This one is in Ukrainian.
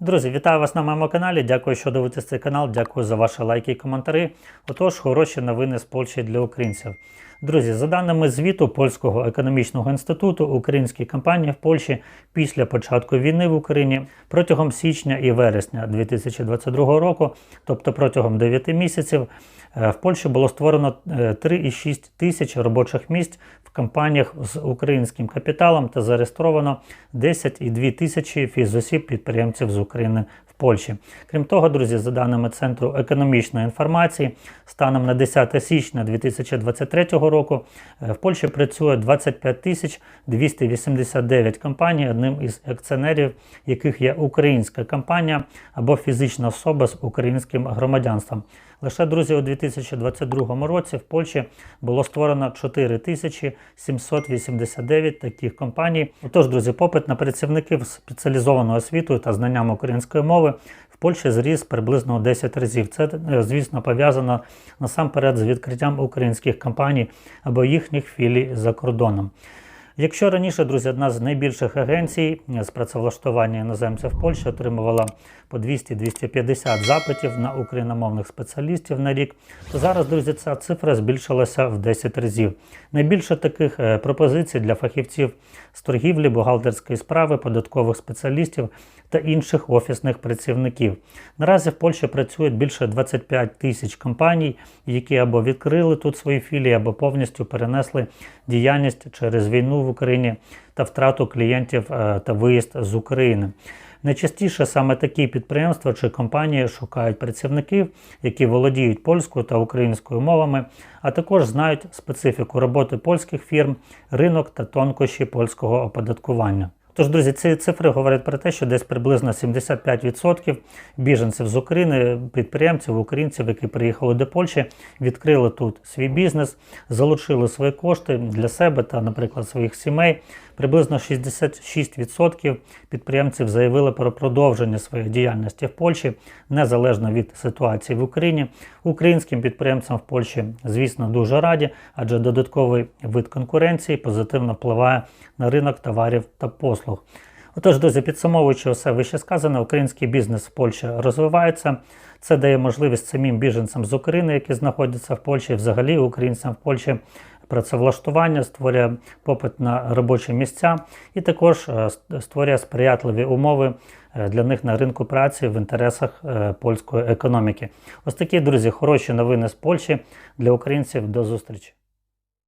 Друзі, вітаю вас на моєму каналі. Дякую, що дивитесь цей канал. Дякую за ваші лайки і коментарі. Отож, хороші новини з Польщі для українців. Друзі, за даними звіту Польського економічного інституту, українські компанії в Польщі після початку війни в Україні протягом січня і вересня 2022 року, тобто протягом 9 місяців, е, в Польщі було створено е, 3,6 тисяч робочих місць в компаніях з українським капіталом та зареєстровано 10,2 тисячі фізосіб підприємців з України Польщі. Крім того, друзі, за даними Центру економічної інформації, станом на 10 січня 2023 року е, в Польщі працює 25 тисяч 289 компаній, одним із акціонерів яких є українська компанія або фізична особа з українським громадянством. Лише друзі, у 2022 році в Польщі було створено 4789 таких компаній. Отож, друзі, попит на працівників спеціалізованою освітою та знанням української мови в Польщі зріс приблизно 10 разів. Це, е, звісно, пов'язано насамперед з відкриттям українських компаній або їхніх філій за кордоном. Якщо раніше, друзі, одна з найбільших агенцій з працевлаштування іноземців в Польщі отримувала по 200-250 запитів на україномовних спеціалістів на рік, то зараз, друзі, ця цифра збільшилася в 10 разів. Найбільше таких е, пропозицій для фахівців з торгівлі, бухгалтерської справи, податкових спеціалістів та інших офісних працівників. Наразі в Польщі працюють більше 25 тисяч компаній, які або відкрили тут свої філії, або повністю перенесли діяльність через війну в Україні та втрату клієнтів е, та виїзд з України. Найчастіше саме такі підприємства чи компанії шукають працівників, які володіють польською та українською мовами, а також знають специфіку роботи польських фірм, ринок та тонкощі польського оподаткування. Тож, друзі, ці цифри говорять про те, що десь приблизно 75% біженців з України, підприємців, українців, які приїхали до Польщі, відкрили тут свій бізнес, залучили свої кошти для себе та, наприклад, своїх сімей. Приблизно 66% підприємців заявили про продовження своєї діяльності в Польщі незалежно від ситуації в Україні. Українським підприємцям в Польщі, звісно, дуже раді, адже додатковий вид конкуренції позитивно впливає на ринок товарів та послуг. Отож, друзі, підсумовуючи все вище сказане, український бізнес в Польщі розвивається. Це дає можливість самим біженцям з України, які знаходяться в Польщі, і взагалі українцям в Польщі працевлаштування, створює попит на робочі місця і також е, створює сприятливі умови е, для них на ринку праці в інтересах е, польської економіки. Ось такі, друзі, хороші новини з Польщі для українців. До зустрічі!